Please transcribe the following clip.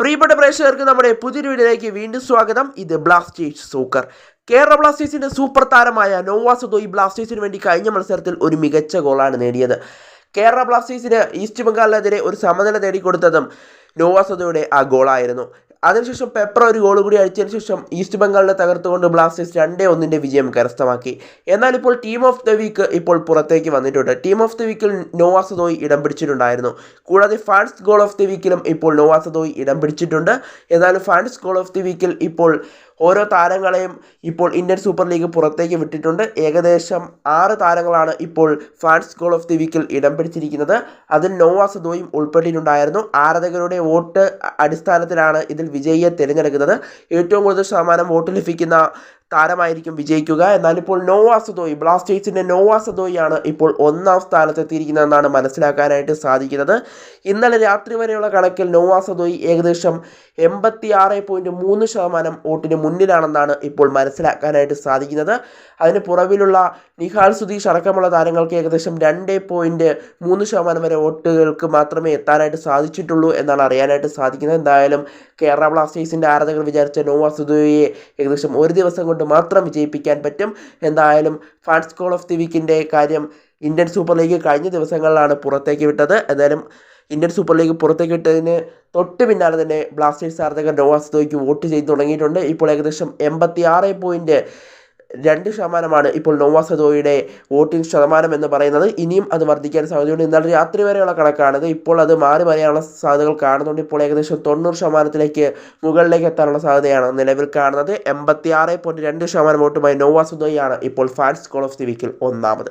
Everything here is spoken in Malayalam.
പ്രിയപ്പെട്ട പ്രേക്ഷകർക്ക് നമ്മുടെ പുതിയൊരു വീഡിയോയിലേക്ക് വീണ്ടും സ്വാഗതം. ഇത് ബ്ലാസ്റ്റേഴ്സ് സൂക്കർ കേരള ബ്ലാസ്റ്റേഴ്സിന്റെ സൂപ്പർ താരമായ നോവാ നോവാസുദോയി ബ്ലാസ്റ്റേഴ്സിന് വേണ്ടി കഴിഞ്ഞ മത്സരത്തിൽ ഒരു മികച്ച ഗോളാണ് നേടിയത്. കേരള ബ്ലാസ്റ്റേഴ്സിന് ഈസ്റ്റ് ബംഗാളിനെതിരെ ഒരു സമനില നേടിക്കൊടുത്തതും നോവാ നോവാസുദോയുടെ ആ ഗോളായിരുന്നു. അതിനുശേഷം പെപ്പർ ഒരു ഗോൾ കൂടി അടിച്ചതിന് ശേഷം ഈസ്റ്റ് ബംഗാളിനെ തകർത്തുകൊണ്ട് ബ്ലാസ്റ്റേഴ്സ് രണ്ടേ ഒന്നിന്റെ വിജയം കരസ്ഥമാക്കി. എന്നാൽ ഇപ്പോൾ ടീം ഓഫ് ദ വീക്ക് ഇപ്പോൾ പുറത്തേക്ക് വന്നിട്ടുണ്ട്. ടീം ഓഫ് ദ വീക്കിൽ നോവാസദോയി ഇടം പിടിച്ചിട്ടുണ്ടായിരുന്നു. കൂടാതെ ഫാൻസ് ഗോൾ ഓഫ് ദി വീക്കിലും ഇപ്പോൾ നോവാസദോയി ഇടം പിടിച്ചിട്ടുണ്ട്. എന്നാൽ ഫാൻസ് ഗോൾ ഓഫ് ദി വീക്കിൽ ഇപ്പോൾ ഓരോ താരങ്ങളെയും ഇപ്പോൾ ഇന്ത്യൻ സൂപ്പർ ലീഗ് പുറത്തേക്ക് വിട്ടിട്ടുണ്ട്. ഏകദേശം ആറ് താരങ്ങളാണ് ഇപ്പോൾ ഫാൻസ് ഗോൾ ഓഫ് ദി വീക്കിൽ ഇടം പിടിച്ചിരിക്കുന്നത്. അതിൽ നോവാസദോയും ഉൾപ്പെട്ടിട്ടുണ്ടായിരുന്നു. ആരാധകരുടെ വോട്ട് അടിസ്ഥാനത്തിലാണ് ഇതിൽ വിജയിയെ തിരഞ്ഞെടുക്കുന്നത്. ഏറ്റവും കൂടുതൽ ശതമാനം വോട്ട് ലഭിക്കുന്ന താരമായിരിക്കും വിജയിക്കുക. എന്നാൽ ഇപ്പോൾ നോവാ സദോയി ബ്ലാസ്റ്റേഴ്സിന്റെ നോവാ സദോയിയാണ് ഇപ്പോൾ ഒന്നാം സ്ഥാനത്തെത്തിയിരിക്കുന്നതെന്നാണ് മനസ്സിലാക്കാനായിട്ട് സാധിക്കുന്നത്. ഇന്നലെ രാത്രി വരെയുള്ള കണക്കിൽ നോവാ സദോയി ഏകദേശം എൺപത്തി ആറ് പോയിന്റ് മൂന്ന് ശതമാനം വോട്ടിന് മുന്നിലാണെന്നാണ് ഇപ്പോൾ മനസ്സിലാക്കാനായിട്ട് സാധിക്കുന്നത്. അതിന് പുറവിലുള്ള നിഹാൽ സുധീഷ് അടക്കമുള്ള താരങ്ങൾക്ക് ഏകദേശം രണ്ട് പോയിന്റ് മൂന്ന് ശതമാനം വരെ വോട്ടുകൾക്ക് മാത്രമേ എത്താനായിട്ട് സാധിച്ചിട്ടുള്ളൂ എന്നാണ് അറിയാനായിട്ട് സാധിക്കുന്നത്. എന്തായാലും കേരള ബ്ലാസ്റ്റേഴ്സിന്റെ ആരാധകർ വിചാരിച്ച നോവാ സുധോയെ ഏകദേശം ഒരു ദിവസം കൊണ്ട് മാത്രം വിജയിപ്പിക്കാൻ പറ്റും. എന്തായാലും ഫാൻസ് കോൾ ഓഫ് ദി വീക്കിന്റെ കാര്യം ഇന്ത്യൻ സൂപ്പർ ലീഗ് കഴിഞ്ഞ ദിവസങ്ങളിലാണ് പുറത്തേക്ക് വിട്ടത്. എന്തായാലും ഇന്ത്യൻ സൂപ്പർ ലീഗ് പുറത്തേക്ക് വിട്ടതിന് തൊട്ട് പിന്നാലെ തന്നെ ബ്ലാസ്റ്റേഴ്സ് ആരാധകർ നോവാസ് ദോയ്ക്ക് വോട്ട് ചെയ്ത് തുടങ്ങിയിട്ടുണ്ട്. ഇപ്പോൾ ഏകദേശം എൺപത്തി ആറ് പോയിന്റ് രണ്ട് ശതമാനമാണ് ഇപ്പോൾ നോവാസദോയുടെ വോട്ടിംഗ് ശതമാനം എന്ന് പറയുന്നത്. ഇനിയും അത് വർദ്ധിക്കാൻ സാധ്യതയുണ്ട്. എന്നാൽ രാത്രി വരെയുള്ള കണക്കാണിത്. ഇപ്പോൾ അത് മാറി മറിയാനുള്ള സാധ്യതകൾ കാണുന്നുണ്ട്. ഇപ്പോൾ ഏകദേശം തൊണ്ണൂറ് ശതമാനത്തിലേക്ക് മുകളിലേക്ക് എത്താനുള്ള സാധ്യതയാണ് നിലവിൽ കാണുന്നത്. എൺപത്തി ആറ് പോയിന്റ് രണ്ട് ശതമാനം വോട്ടുമായി നോവാസദോയാണ് ഇപ്പോൾ ഫാൻസ് കോൾ ഓഫ് ദി വീക്കിൽ ഒന്നാമത്.